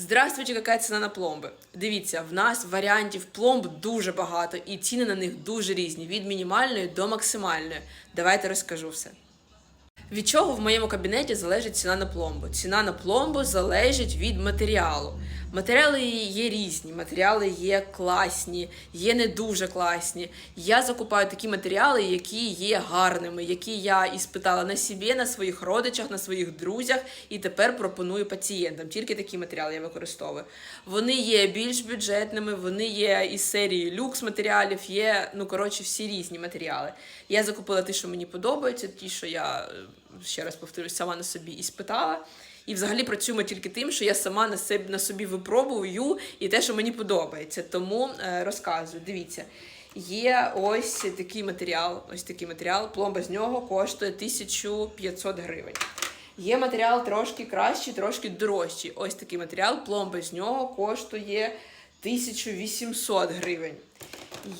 Здравствуйте, яка ціна на пломби? Дивіться, в нас варіантів пломб дуже багато, і ціни на них дуже різні, від мінімальної до максимальної. Давайте розкажу все. Від чого в моєму кабінеті залежить ціна на пломбу? Ціна на пломбу залежить від матеріалу. Матеріали є різні, матеріали є класні, є не дуже класні. Я закупаю такі матеріали, які є гарними, які я іспитала на собі, на своїх родичах, на своїх друзях, і тепер пропоную пацієнтам. Тільки такі матеріали я використовую. Вони є більш бюджетними, вони є із серії люкс матеріалів, є, ну коротше, всі різні матеріали. Я закупила ті, що мені подобаються, ті, що я е, ще раз повторюсь, сама на собі і спитала. І взагалі працюємо тільки тим, що я сама на собі, на собі випробую і те, що мені подобається. Тому е, розказую. Дивіться, є ось такий матеріал. Ось такий матеріал. Пломба з нього коштує 1500 гривень. Є матеріал трошки кращий, трошки дорожчий. Ось такий матеріал. Пломба з нього коштує 1800 гривень.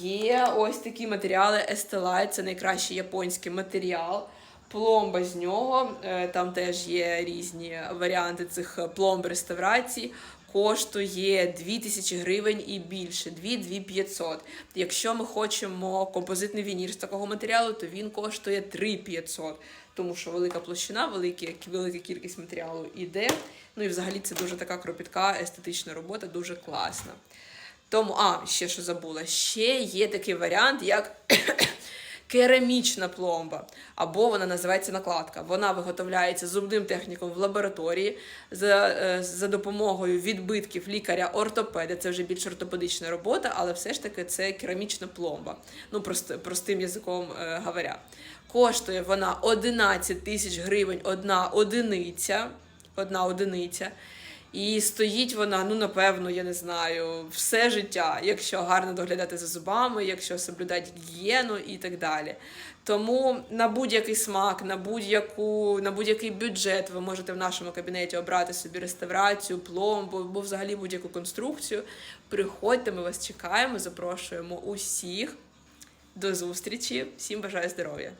Є ось такі матеріали Estelite, це найкращий японський матеріал. Пломба з нього, е, там теж є різні варіанти цих пломб реставрації. Коштує 2000 гривень і більше, 2-2500. Якщо ми хочемо композитний вінір з такого матеріалу, то він коштує 3500, тому що велика площина, великі, велика кількість матеріалу іде. Ну і взагалі це дуже така кропітка, естетична робота, дуже класна. Тому, а, ще що забула, ще є такий варіант, як керамічна пломба, або вона називається накладка. Вона виготовляється зубним техніком в лабораторії за, е, за допомогою відбитків лікаря-ортопеда. Це вже більш ортопедична робота, але все ж таки це керамічна пломба. Ну, прост, простим язиком е, говоря. Коштує вона 11 тисяч гривень одна одиниця. Одна одиниця. І стоїть вона, ну напевно, я не знаю, все життя, якщо гарно доглядати за зубами, якщо соблюдати гігієну і так далі. Тому на будь-який смак, на будь-яку, на будь-який бюджет ви можете в нашому кабінеті обрати собі реставрацію, пломбу або взагалі будь-яку конструкцію. Приходьте, ми вас чекаємо, запрошуємо усіх. До зустрічі, всім бажаю здоров'я!